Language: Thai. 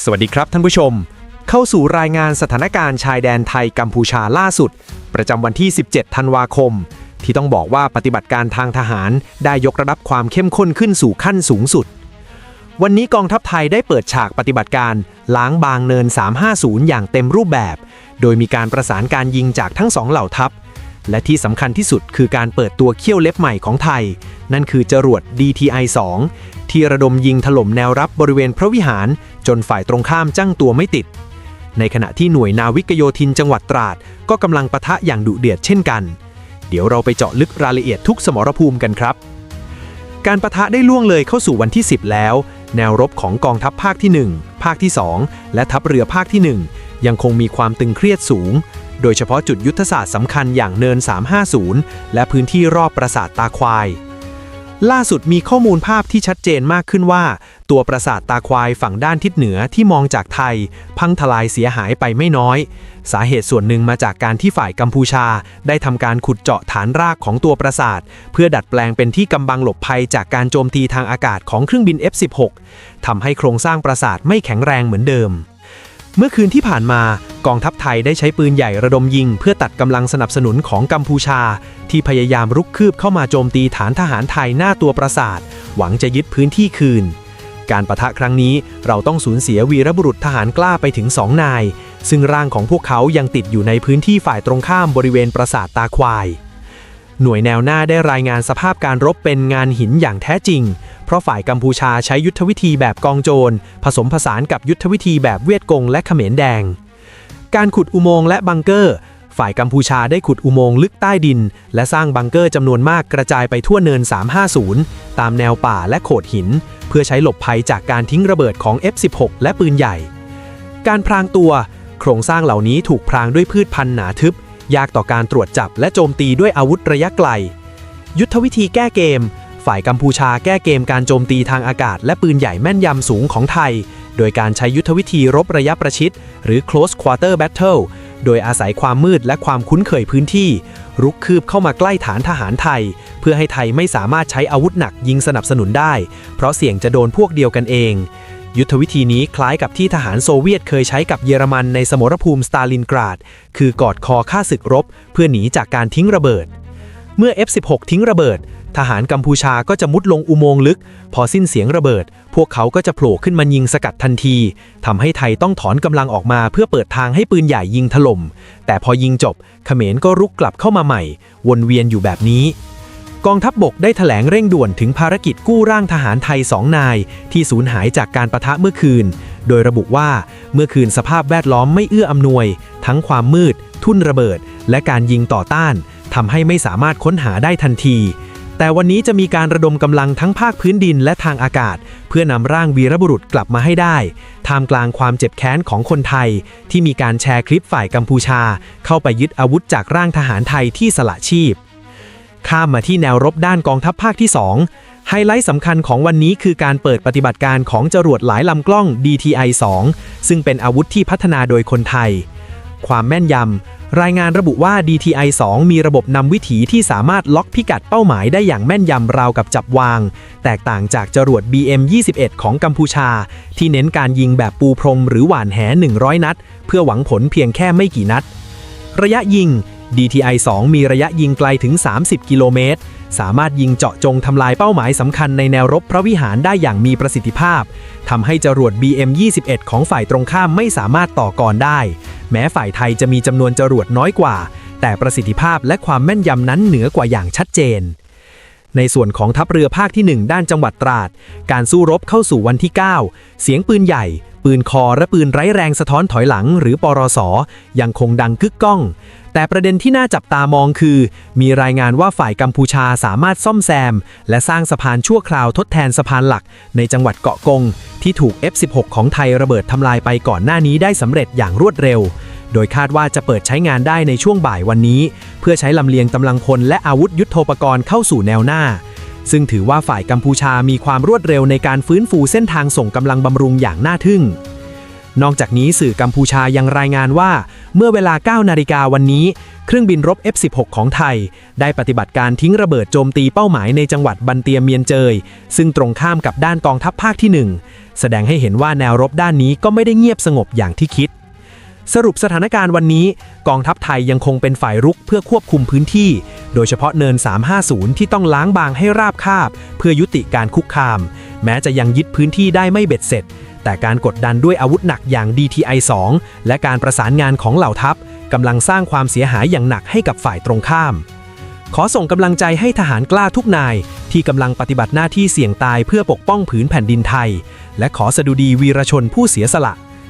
สวัสดีครับท่านผู้ชม เข้าสู่รายงานสถานการณ์ชายแดนไทยกัมพูชาล่าสุด ประจำวันที่ 17 ธันวาคม ที่ต้องบอกว่าปฏิบัติการทางทหารได้ยกระดับความเข้มข้นขึ้นสู่ขั้นสูงสุด วันนี้กองทัพไทยได้เปิดฉากปฏิบัติการ ล้างบางเนิน 350 อย่างเต็มรูปแบบ โดยมีการประสานการยิงจากทั้งสองเหล่าทัพ และที่สำคัญที่สุดคือการเปิดตัวเขี้ยวเล็บใหม่ของไทย นั่นคือจรวด DTI-2 ที่ระดมยิงถล่มแนวรับบริเวณพระวิหาร จนฝ่ายตรงข้ามจ้างตัวไม่ติด ในขณะที่หน่วยนาวิกโยธินจังหวัดตราด ก็กำลังปะทะอย่างดุเดือดเช่นกัน เดี๋ยวเราไปเจาะลึกรายละเอียดทุกสมรภูมิกันครับ การประทะได้ล่วงเลยเข้าสู่วันที่ 10 แล้ว แนวรบของกองทัพภาคที่ 1 ภาคที่ 2 และทัพเรือภาคที่ 1 ยังคงมีความตึงเครียดสูงโดยเฉพาะจุดยุทธศาสตร์สำคัญอย่างเนิน 350 และพื้นที่รอบปราสาทตาควาย ล่าสุดมีข้อมูลภาพที่ชัดเจนมากขึ้นว่า ตัวปราสาทตาควายฝั่งด้านทิศเหนือที่มองจากไทย พังทลายเสียหายไปไม่น้อย สาเหตุส่วนหนึ่งมาจากการที่ฝ่ายกัมพูชา ได้ทำการขุดเจาะฐานรากของตัวปราสาท เพื่อดัดแปลงเป็นที่กำบังหลบภัยจากการโจมตีทางอากาศของเครื่องบิน F-16 ทำให้โครงสร้างปราสาทไม่แข็งแรงเหมือนเดิม เมื่อคืนที่ผ่านมากองทัพไทยได้ใช้ปืนใหญ่ระดมยิง เพื่อตัดกำลังสนับสนุนของกัมพูชา ที่พยายามรุกคืบเข้ามาโจมตีฐานทหารไทยหน้าตัวปราสาท หวังจะยึดพื้นที่คืน การประทะครั้งนี้เราต้องสูญเสียวีรบุรุษทหารกล้าไปถึงสองนาย ซึ่งร่างของพวกเขายังติดอยู่ในพื้นที่ฝ่ายตรงข้ามบริเวณปราสาทตาควาย หน่วยแนวหน้าได้รายงานสภาพการรบเป็นงานหินอย่างแท้จริง เพราะฝ่ายกัมพูชาใช้ยุทธวิธีแบบกองโจร ผสมผสานกับยุทธวิธีแบบเวียดกงและเขมรแดง การขุดอุโมงค์และบังเกอร์ ฝ่ายกัมพูชาได้ขุดอุโมงค์ลึกใต้ดิน และสร้างบังเกอร์จำนวนมากกระจายไปทั่วเนิน 350 ตามแนวป่าและโขดหิน เพื่อใช้หลบภัยจากการทิ้งระเบิดของ F16 และปืนใหญ่ การพรางตัว โครงสร้างเหล่านี้ถูกพรางด้วยพืชพันธุ์หนาทึบ ยากต่อการตรวจจับและโจมตีด้วยอาวุธระยะไกล ยุทธวิธีแก้เกม ฝ่ายกัมพูชาแก้เกมการโจมตีทางอากาศ และปืนใหญ่แม่นยำสูงของไทย โดยการใช้ยุทธวิธีรบระยะประชิด หรือ close quarter battle โดยอาศัยความมืดและความคุ้นเคยพื้นที่ รุกคืบเข้ามาใกล้ฐานทหารไทย เพื่อให้ไทยไม่สามารถใช้อาวุธหนักยิงสนับสนุนได้ เพราะเสี่ยงจะโดนพวกเดียวกันเอง ยุทธวิธีนี้คล้ายกับที่ทหารโซเวียตเคยใช้กับเยอรมันในสมรภูมิสตาลินกราด คือกอดคอฆ่าศึกรบ เพื่อหนีจากการทิ้งระเบิด เมื่อ F16 ทิ้งระเบิด ทหารกัมพูชาก็จะมุดลงอุโมงค์ลึก พอสิ้นเสียงระเบิด พวกเขาก็จะโผล่ขึ้นมายิงสกัดทันทีทำให้ไทยต้องถอนกำลังออกมาเพื่อเปิดทางให้ปืนใหญ่ยิงถล่ม แต่พอยิงจบ เขมรก็รุกกลับเข้ามาใหม่ วนเวียนอยู่แบบนี้ กองทัพบบกได้ถแถลงเร่งด่วนถึงภารกิจกู้ร่างทหารไทยสองนาย ที่สูญหายจากการประทะเมื่อคืน โดยระบุว่าเมื่อคืนสภาพแวดล้อมไม่เอื้ออำนวย ทั้งความมืด ทุ่นระเบิด และการยิงต่อต้านทำให้ไม่สามารถค้นหาได้ทันที แต่วันนี้จะมีการระดมกำลังทั้งภาคพื้นดินและทางอากาศ เพื่อนำร่างวีรบุรุษกลับมาให้ได้ ท่ามกลางความเจ็บแค้นของคนไทย ที่มีการแชร์คลิปฝ่ายกัมพูชา เข้าไปยึดอาวุธจากร่างทหารไทยที่สละชีพ ข้ามมาที่แนวรบด้านกองทัพภาคที่ 2 ไฮไลท์สำคัญของวันนี้คือการเปิดปฏิบัติการของจรวดหลายลำกล้อง DTI-2 ซึ่งเป็นอาวุธที่พัฒนาโดยคนไทย ความแม่นยำ รายงานระบุว่า DTI-2 มีระบบนำวิถีที่สามารถล็อกพิกัดเป้าหมายได้อย่างแม่นยำราวกับจับวาง แตกต่างจากจรวด BM-21 ของกัมพูชา ที่เน้นการยิงแบบปูพรมหรือหว่านแห 100 นัด เพื่อหวังผลเพียงแค่ไม่กี่นัด ระยะยิง DTI-2 มีระยะยิงไกลถึง 30 กิโลเมตร สามารถยิงเจาะจงทำลายเป้าหมายสำคัญในแนวรบพระวิหารได้อย่างมีประสิทธิภาพ ทำให้จรวด BM-21 ของฝ่ายตรงข้ามไม่สามารถต่อกรได้ แม้ฝ่ายไทยจะมีจำนวนจรวดน้อยกว่า แต่ประสิทธิภาพและความแม่นยำนั้นเหนือกว่าอย่างชัดเจน ในส่วนของทัพเรือภาคที่ 1 ด้านจังหวัดตราด การสู้รบเข้าสู่วันที่ 9 เสียงปืนใหญ่ ปืนคอและปืนไร้แรงสะท้อนถอยหลัง หรือปรสยังคงดังกึกก้อง แต่ประเด็นที่น่าจับตามองคือ มีรายงานว่าฝ่ายกัมพูชาสามารถซ่อมแซม และสร้างสะพานชั่วคราวทดแทนสะพานหลัก ในจังหวัดเกาะกง ที่ถูก F16 ของไทยระเบิดทำลายไปก่อนหน้านี้ได้สำเร็จอย่างรวดเร็ว โดยคาดว่าจะเปิดใช้งานได้ในช่วงบ่ายวันนี้ เพื่อใช้ลำเลียงกำลังพลและอาวุธยุโทโธปกรณ์เข้าสู่แนวหน้า ซึ่งถือว่าฝ่ายกัมพูชามีความรวดเร็วในการฟื้นฟูเส้นทางส่งกำลังบำรุงอย่างน่าทึ่ง นอกจากนี้สื่อกัมพูชายังรายงานว่า เมื่อเวลา 9 นาฬิกาวันนี้ เครื่องบินรบ F16 ของไทย ได้ปฏิบัติการทิ้งระเบิดโจมตีเป้าหมายในจังหวัดบันเตียเมียนเจย ซึ่งตรงข้ามกับด้านกองทัพภาคที่แสดงให้เห็นว่าแนวรบด้านนี้ก็ไม่ได้เงียบสงบอย่างที่คิด สรุปสถานการณ์วันนี้ กองทัพไทยยังคงเป็นฝ่ายรุกเพื่อควบคุมพื้นที่ โดยเฉพาะเนิน 350 ที่ต้องล้างบางให้ราบคาบ เพื่อยุติการคุกคาม แม้จะยังยึดพื้นที่ได้ไม่เบ็ดเสร็จ แต่การกดดันด้วยอาวุธหนักอย่าง DTI-2 และการประสานงานของเหล่าทัพกำลังสร้างความเสียหายอย่างหนักให้กับฝ่ายตรงข้าม ขอส่งกำลังใจให้ทหารกล้าทุกนาย ที่กำลังปฏิบัติหน้าที่เสี่ยงตายเพื่อปกป้องผืนแผ่นดินไทย และขอสดุดีวีรชนผู้เสียสละ